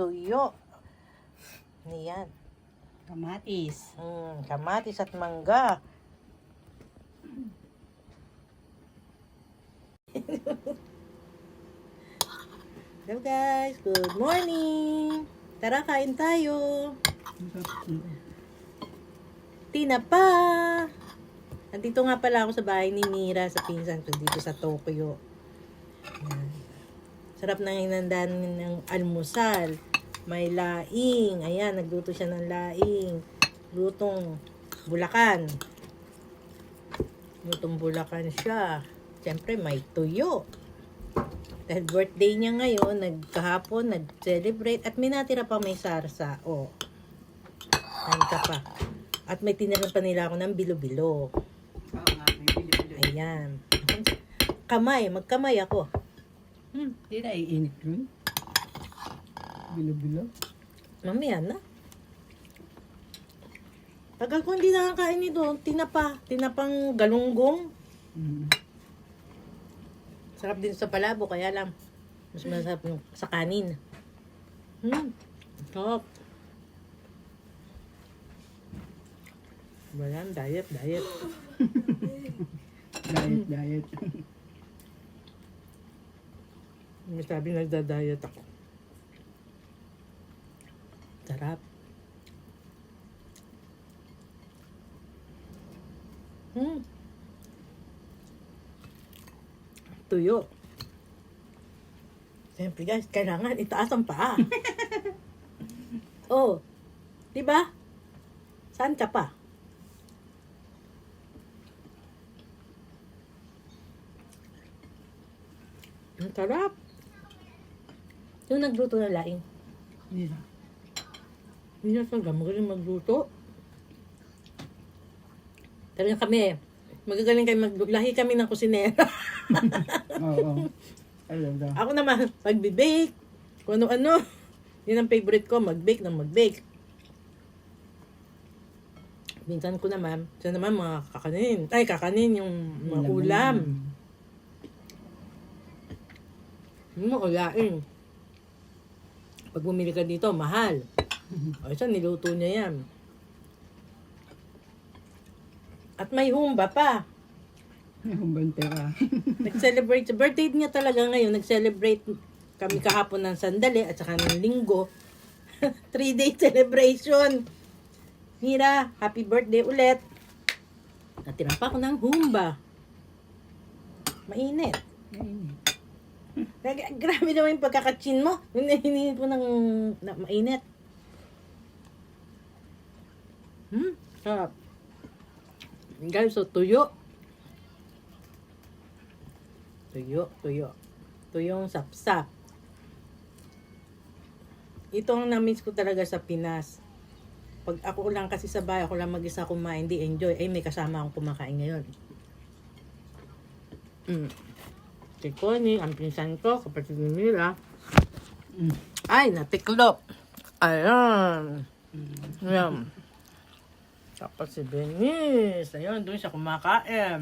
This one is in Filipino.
tuyo. Ano yan? Kamatis. Mm, kamatis at mangga. Hello guys, good morning! Tara, kain tayo! Tinapa! Nandito nga pala ako sa bahay ni Mira sa pinsan ko dito sa Tokyo. Sarap ng inandan ng almusal. May laing. Ayan, nagluto siya ng laing. Lutong bulakan. Lutong bulakan siya. Siyempre, may tuyo. Dahil birthday niya ngayon, nagkahapon, nag-celebrate, at may natira pa may sarsa. O, oh. Kain ka pa. At may tiniran pa nila ako ng bilo-bilo. Oo nga, may bilo-bilo. Ayan. Kamay, magkamay ako. Hmm, di na iinit yun. Bilo-bilo. Mamaya na. Tagal ko hindi nakakain nito. Tinapa. Tinapang galunggong. Hmm. Sarap din sa palabo, kaya lang. Mas masarap yung sa kanin. Hmm. Sarap. Wala, diet, diet. Diet, diet. May sabi nagda-diet ako. Sarap. Hmm. Tuyo. Siyempre guys, kailangan itaas ang paa. oh. Di ba? Saan ka pa? Ang sarap. Yung nagluto ng laing. Na. Hindi na talaga magaling magluto. Talaga kami, magagaling kayo magluto. Lahi kami ng kusinera. Oo. Talaga. Ako naman, pagbe-bake, kung ano-ano. Yun ang favorite ko, mag-bake ng mag-bake. Minsan ko naman, siya naman mga kakanin. Ay, kakanin yung mga ulam. Yung mga ulaing. Pag bumili ka dito, mahal. O siya, niluto niya yan. At may humba pa. Yung bantera. Nag-celebrate. sa Birthday niya talaga ngayon. Nag-celebrate kami kahapon ng sandali at saka ng linggo. Three-day celebration. Mira, happy birthday ulit. Natira pa ako ng humba. Mainit. Gra- Grabe naman yung pagkakachin mo. Hininit mo ng na, mainit. Hmm, sarap. Guys, so tuyo. Tuyo, tuyo. Tuyong sapsap. Ito ang na-miss ko talaga sa Pinas. Pag ako lang kasi sa bahay, ako lang mag-isa kumain, di enjoy. Ay, may kasama akong kumakain ngayon. Mm. Si Connie, ang pinsan ko, kapatid ni Mira. Mm. Ay, natiklop. Ayan. Ayan. Tapos si Benis. Ayun, doon siya kumakain.